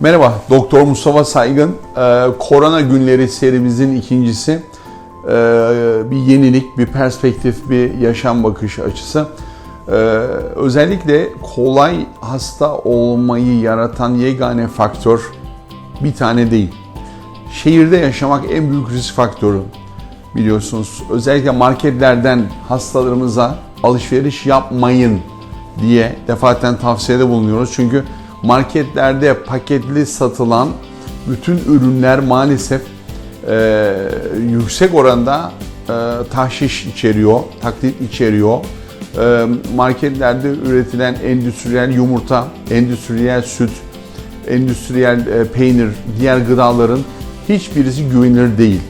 Merhaba, Doktor Mustafa Saygın. Ee, Korona Günleri serimizin ikincisi. Ee, bir yenilik, bir perspektif, bir yaşam bakış açısı. Ee, özellikle kolay hasta olmayı yaratan yegane faktör bir tane değil. Şehirde yaşamak en büyük risk faktörü biliyorsunuz. Özellikle marketlerden hastalarımıza alışveriş yapmayın diye defaten tavsiyede bulunuyoruz. Çünkü marketlerde paketli satılan bütün ürünler maalesef e, yüksek oranda e, tahşiş içeriyor, taklit içeriyor. E, marketlerde üretilen endüstriyel yumurta, endüstriyel süt, endüstriyel e, peynir, diğer gıdaların hiçbirisi güvenilir değil.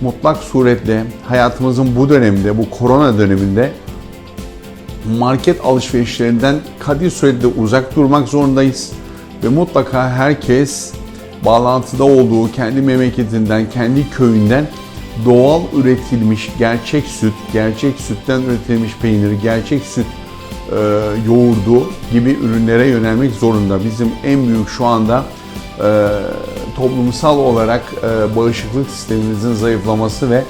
Mutlak suretle hayatımızın bu döneminde, bu korona döneminde market alışverişlerinden kadir surette uzak durmak zorundayız. Ve mutlaka herkes bağlantıda olduğu kendi memleketinden, kendi köyünden doğal üretilmiş gerçek süt, gerçek sütten üretilmiş peynir, gerçek süt e, yoğurdu gibi ürünlere yönelmek zorunda. Bizim en büyük şu anda e, toplumsal olarak e, bağışıklık sistemimizin zayıflaması ve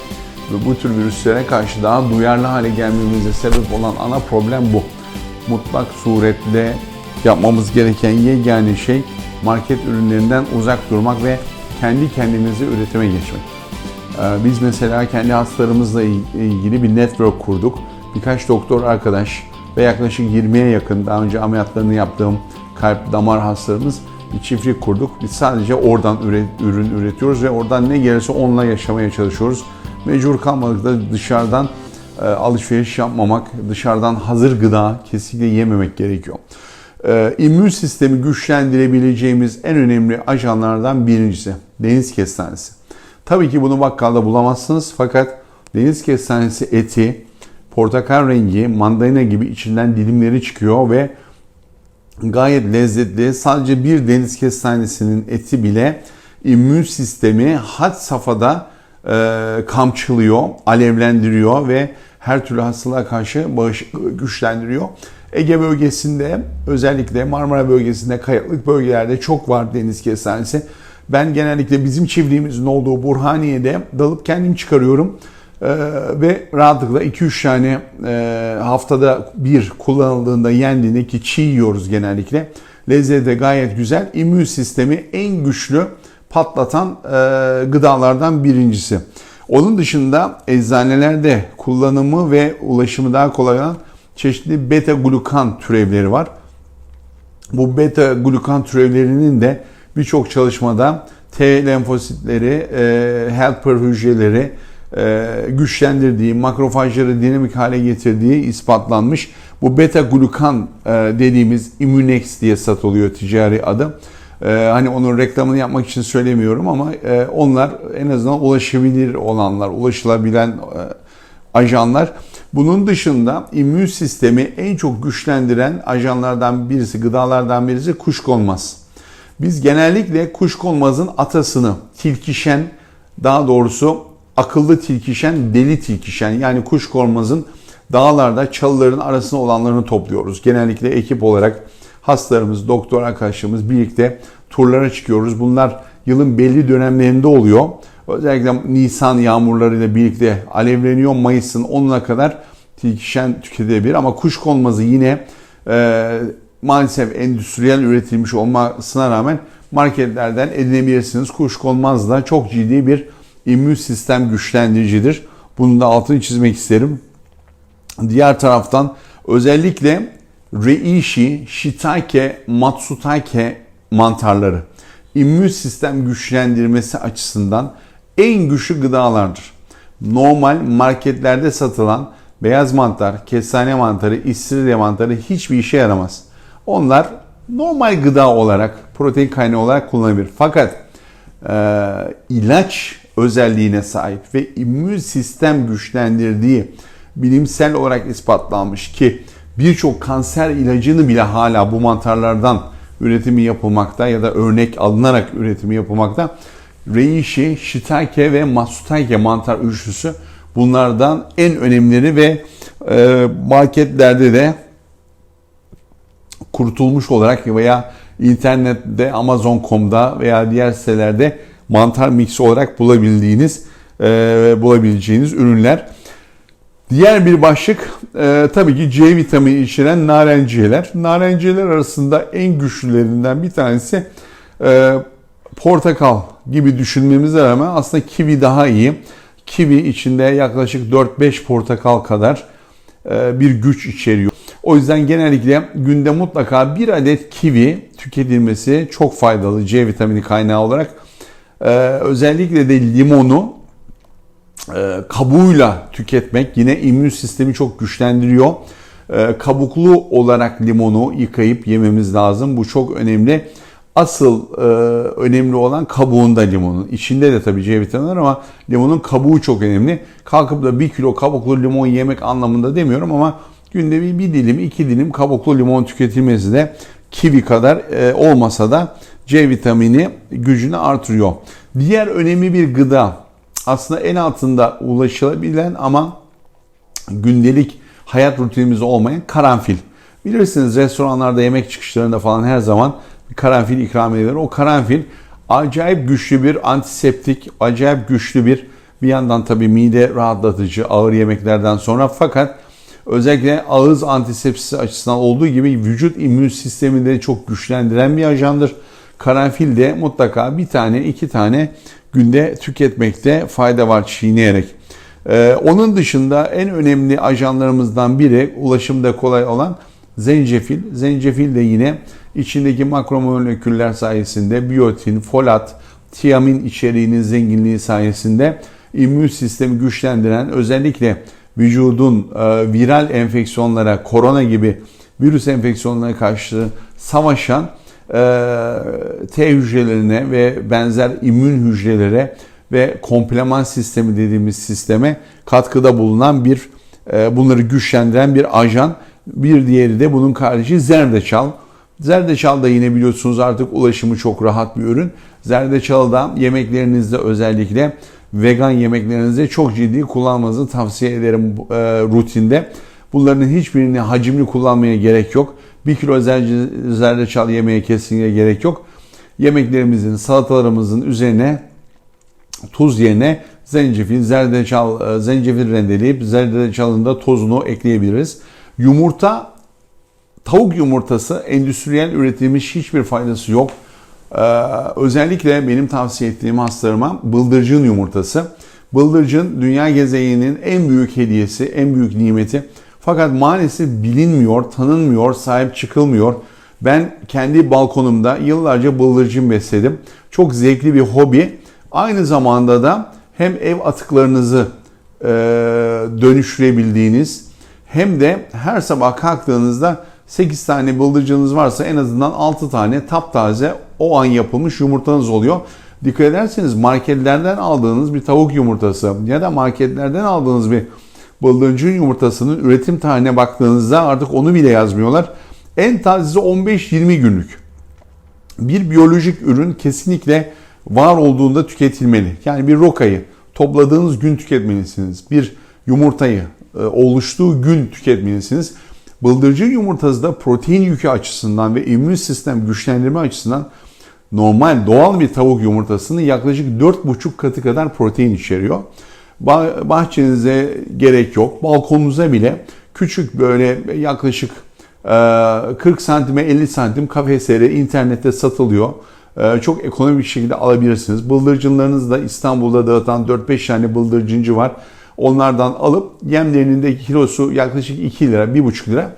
ve bu tür virüslere karşı daha duyarlı hale gelmemize sebep olan ana problem bu. Mutlak suretle yapmamız gereken yegane şey market ürünlerinden uzak durmak ve kendi kendimizi üretime geçmek. Ee, biz mesela kendi hastalarımızla ilgili bir network kurduk. Birkaç doktor arkadaş ve yaklaşık 20'ye yakın daha önce ameliyatlarını yaptığım kalp damar hastalarımız bir çiftlik kurduk. Biz sadece oradan ürün üretiyoruz ve oradan ne gelirse onunla yaşamaya çalışıyoruz. Mecbur kalmadık da dışarıdan e, alışveriş yapmamak, dışarıdan hazır gıda kesinlikle yememek gerekiyor. E, immün sistemi güçlendirebileceğimiz en önemli ajanlardan birincisi deniz kestanesi. Tabii ki bunu bakkalda bulamazsınız fakat deniz kestanesi eti, portakal rengi, mandalina gibi içinden dilimleri çıkıyor ve gayet lezzetli. Sadece bir deniz kestanesinin eti bile immün sistemi had safhada e, kamçılıyor, alevlendiriyor ve her türlü hastalığa karşı bağışıklığı güçlendiriyor. Ege bölgesinde özellikle Marmara bölgesinde kayalık bölgelerde çok var deniz kestanesi. Ben genellikle bizim çiftliğimizin olduğu Burhaniye'de dalıp kendim çıkarıyorum. Ee, ve rahatlıkla 2-3 tane e, haftada bir kullanıldığında yendiğinde ki çiğ yiyoruz genellikle. Lezzeti de gayet güzel. İmmün sistemi en güçlü patlatan e, gıdalardan birincisi. Onun dışında eczanelerde kullanımı ve ulaşımı daha kolay olan çeşitli beta glukan türevleri var. Bu beta glukan türevlerinin de birçok çalışmada T lenfositleri, e, helper hücreleri e, güçlendirdiği, makrofajları dinamik hale getirdiği ispatlanmış. Bu beta glukan e, dediğimiz Immunex diye satılıyor ticari adı. Ee, hani onun reklamını yapmak için söylemiyorum ama e, onlar en azından ulaşabilir olanlar, ulaşılabilen e, ajanlar. Bunun dışında immün sistemi en çok güçlendiren ajanlardan birisi, gıdalardan birisi kuşkonmaz. Biz genellikle kuşkonmazın atasını tilkişen, daha doğrusu akıllı tilkişen, deli tilkişen yani kuşkonmazın dağlarda çalıların arasında olanlarını topluyoruz. Genellikle ekip olarak hastalarımız, doktor arkadaşlarımız birlikte turlara çıkıyoruz. Bunlar yılın belli dönemlerinde oluyor. Özellikle Nisan yağmurlarıyla birlikte alevleniyor. Mayıs'ın 10'una kadar tilkişen tüketilebilir. Ama kuş konmazı yine e, maalesef endüstriyel üretilmiş olmasına rağmen marketlerden edinebilirsiniz. Kuş konmaz da çok ciddi bir immün sistem güçlendiricidir. Bunun da altını çizmek isterim. Diğer taraftan özellikle reishi, shiitake, matsutake mantarları immün sistem güçlendirmesi açısından en güçlü gıdalardır. Normal marketlerde satılan beyaz mantar, kestane mantarı, istiridye mantarı hiçbir işe yaramaz. Onlar normal gıda olarak, protein kaynağı olarak kullanılabilir. Fakat e, ilaç özelliğine sahip ve immün sistem güçlendirdiği bilimsel olarak ispatlanmış ki birçok kanser ilacını bile hala bu mantarlardan üretimi yapılmakta ya da örnek alınarak üretimi yapılmakta. Reishi, Shiitake ve Matsutake mantar üçlüsü bunlardan en önemlileri ve e, marketlerde de kurutulmuş olarak veya internette Amazon.com'da veya diğer sitelerde mantar mix olarak bulabildiğiniz e, bulabileceğiniz ürünler. Diğer bir başlık e, tabii ki C vitamini içeren narenciyeler. Narenciyeler arasında en güçlülerinden bir tanesi e, portakal gibi düşünmemize rağmen aslında kivi daha iyi. Kivi içinde yaklaşık 4-5 portakal kadar e, bir güç içeriyor. O yüzden genellikle günde mutlaka bir adet kivi tüketilmesi çok faydalı C vitamini kaynağı olarak. E, özellikle de limonu kabuğuyla tüketmek yine immün sistemi çok güçlendiriyor. Kabuklu olarak limonu yıkayıp yememiz lazım. Bu çok önemli. Asıl e, önemli olan kabuğunda limonun. İçinde de tabii C vitamini var ama limonun kabuğu çok önemli. Kalkıp da bir kilo kabuklu limon yemek anlamında demiyorum ama günde bir, bir dilim, iki dilim kabuklu limon tüketilmesi de kivi kadar e, olmasa da C vitamini gücünü artırıyor. Diğer önemli bir gıda aslında en altında ulaşılabilen ama gündelik hayat rutinimizde olmayan karanfil. Bilirsiniz restoranlarda yemek çıkışlarında falan her zaman karanfil ikram edilir. O karanfil acayip güçlü bir antiseptik, acayip güçlü bir bir yandan tabii mide rahatlatıcı ağır yemeklerden sonra fakat özellikle ağız antisepsisi açısından olduğu gibi vücut immün sistemini de çok güçlendiren bir ajandır. Karanfil de mutlaka bir tane iki tane günde tüketmekte fayda var çiğneyerek. Ee, onun dışında en önemli ajanlarımızdan biri ulaşımda kolay olan zencefil. Zencefil de yine içindeki makromoleküller sayesinde biyotin, folat, tiamin içeriğinin zenginliği sayesinde immün sistemi güçlendiren özellikle vücudun e, viral enfeksiyonlara, korona gibi virüs enfeksiyonlarına karşı savaşan T hücrelerine ve benzer immün hücrelere ve kompleman sistemi dediğimiz sisteme katkıda bulunan bir e, bunları güçlendiren bir ajan. Bir diğeri de bunun kardeşi zerdeçal. Zerdeçal da yine biliyorsunuz artık ulaşımı çok rahat bir ürün. Zerdeçalı da yemeklerinizde özellikle vegan yemeklerinizde çok ciddi kullanmanızı tavsiye ederim e, rutinde. Bunların hiçbirini hacimli kullanmaya gerek yok. 1 kilo zerdeçal yemeye kesinlikle gerek yok. Yemeklerimizin, salatalarımızın üzerine tuz yerine zencefil, zerdeçal, e, zencefil rendeleyip zerdeçalın da tozunu ekleyebiliriz. Yumurta Tavuk yumurtası endüstriyel üretilmiş hiçbir faydası yok. Ee, özellikle benim tavsiye ettiğim hastalarıma bıldırcın yumurtası. Bıldırcın dünya gezegeninin en büyük hediyesi, en büyük nimeti. Fakat maalesef bilinmiyor, tanınmıyor, sahip çıkılmıyor. Ben kendi balkonumda yıllarca bıldırcın besledim. Çok zevkli bir hobi. Aynı zamanda da hem ev atıklarınızı e, dönüştürebildiğiniz hem de her sabah kalktığınızda 8 tane bıldırcınız varsa en azından 6 tane taptaze o an yapılmış yumurtanız oluyor. Dikkat ederseniz marketlerden aldığınız bir tavuk yumurtası ya da marketlerden aldığınız bir bıldırcın yumurtasının üretim tarihine baktığınızda artık onu bile yazmıyorlar. En tazesi 15-20 günlük. Bir biyolojik ürün kesinlikle var olduğunda tüketilmeli. Yani bir rokayı topladığınız gün tüketmelisiniz. Bir yumurtayı e, oluştuğu gün tüketmelisiniz. Bıldırcın yumurtası da protein yükü açısından ve immün sistem güçlendirme açısından normal doğal bir tavuk yumurtasının yaklaşık 4,5 katı kadar protein içeriyor. Bahçenize gerek yok. Balkonunuza bile küçük böyle yaklaşık 40 santime 50 santim kafesleri internette satılıyor. Çok ekonomik şekilde alabilirsiniz. Bıldırcınlarınız da İstanbul'da dağıtan 4-5 tane bıldırcıncı var. Onlardan alıp yemlerinin de kilosu yaklaşık 2 lira, 1,5 lira.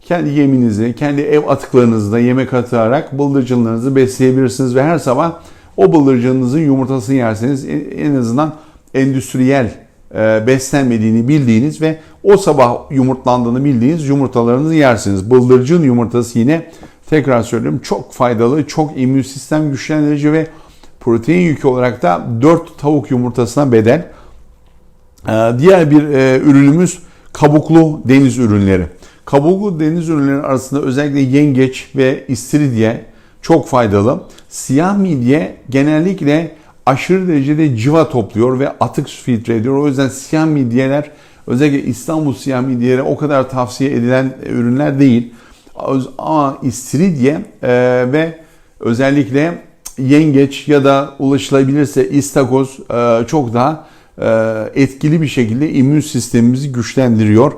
Kendi yeminizi, kendi ev atıklarınızda yemek atarak bıldırcınlarınızı besleyebilirsiniz ve her sabah o bıldırcınınızın yumurtasını yerseniz en azından endüstriyel e, beslenmediğini bildiğiniz ve o sabah yumurtlandığını bildiğiniz yumurtalarınızı yersiniz. Bıldırcın yumurtası yine tekrar söylüyorum çok faydalı, çok immün sistem güçlendirici ve protein yükü olarak da 4 tavuk yumurtasına bedel. Ee, diğer bir e, ürünümüz kabuklu deniz ürünleri. Kabuklu deniz ürünleri arasında özellikle yengeç ve istiridye çok faydalı. Siyah midye genellikle aşırı derecede civa topluyor ve atık filtre ediyor. O yüzden siyah midyeler özellikle İstanbul siyah midyeleri o kadar tavsiye edilen ürünler değil. Ama istiridye e, ve özellikle yengeç ya da ulaşılabilirse istakoz e, çok daha e, etkili bir şekilde immün sistemimizi güçlendiriyor.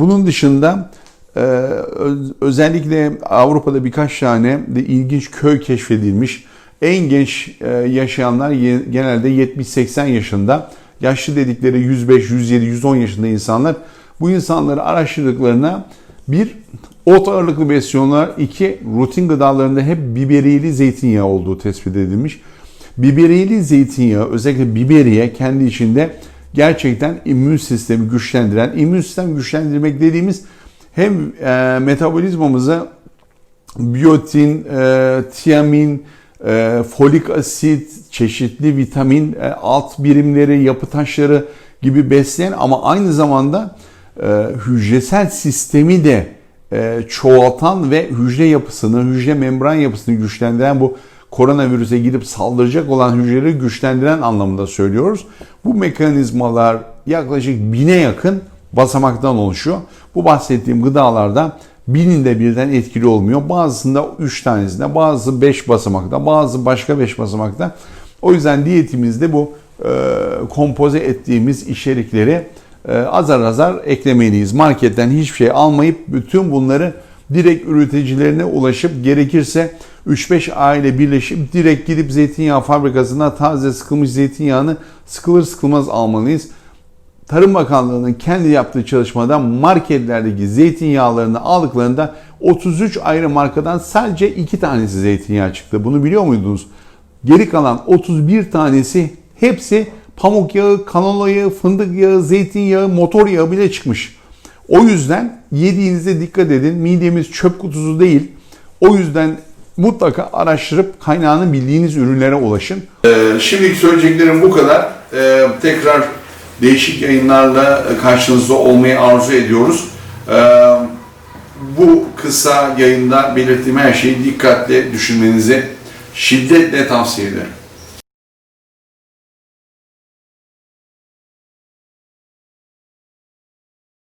Bunun dışında öz- özellikle Avrupa'da birkaç tane de ilginç köy keşfedilmiş. En genç e, yaşayanlar genelde 70-80 yaşında. Yaşlı dedikleri 105, 107, 110 yaşında insanlar. Bu insanları araştırdıklarına bir ot ağırlıklı besliyorlar. iki rutin gıdalarında hep biberiyeli zeytinyağı olduğu tespit edilmiş. Biberiyeli zeytinyağı özellikle biberiye kendi içinde gerçekten immün sistemi güçlendiren, immün sistem güçlendirmek dediğimiz hem e, metabolizmamızı biyotin, e, tiamin, e, folik asit, çeşitli vitamin, e, alt birimleri, yapı taşları gibi besleyen ama aynı zamanda e, hücresel sistemi de e, çoğaltan ve hücre yapısını, hücre membran yapısını güçlendiren bu koronavirüse gidip saldıracak olan hücreleri güçlendiren anlamında söylüyoruz. Bu mekanizmalar yaklaşık bine yakın basamaktan oluşuyor. Bu bahsettiğim gıdalarda bininde birden etkili olmuyor. Bazısında 3 tanesinde, bazı 5 basamakta, bazı başka 5 basamakta. O yüzden diyetimizde bu e, kompoze ettiğimiz içerikleri e, azar azar eklemeliyiz. Marketten hiçbir şey almayıp bütün bunları direkt üreticilerine ulaşıp gerekirse 3-5 aile birleşip direkt gidip zeytinyağı fabrikasına taze sıkılmış zeytinyağını sıkılır sıkılmaz almalıyız. Tarım Bakanlığı'nın kendi yaptığı çalışmada marketlerdeki zeytinyağlarını aldıklarında 33 ayrı markadan sadece 2 tanesi zeytinyağı çıktı. Bunu biliyor muydunuz? Geri kalan 31 tanesi hepsi pamuk yağı, kanola yağı, fındık yağı, zeytinyağı, motor yağı bile çıkmış. O yüzden yediğinizde dikkat edin. Midemiz çöp kutusu değil. O yüzden mutlaka araştırıp kaynağını bildiğiniz ürünlere ulaşın. Ee, şimdiki söyleyeceklerim bu kadar. Ee, tekrar değişik yayınlarla karşınızda olmayı arzu ediyoruz. Ee, bu kısa yayında belirttiğim her şeyi dikkatle düşünmenizi şiddetle tavsiye ederim.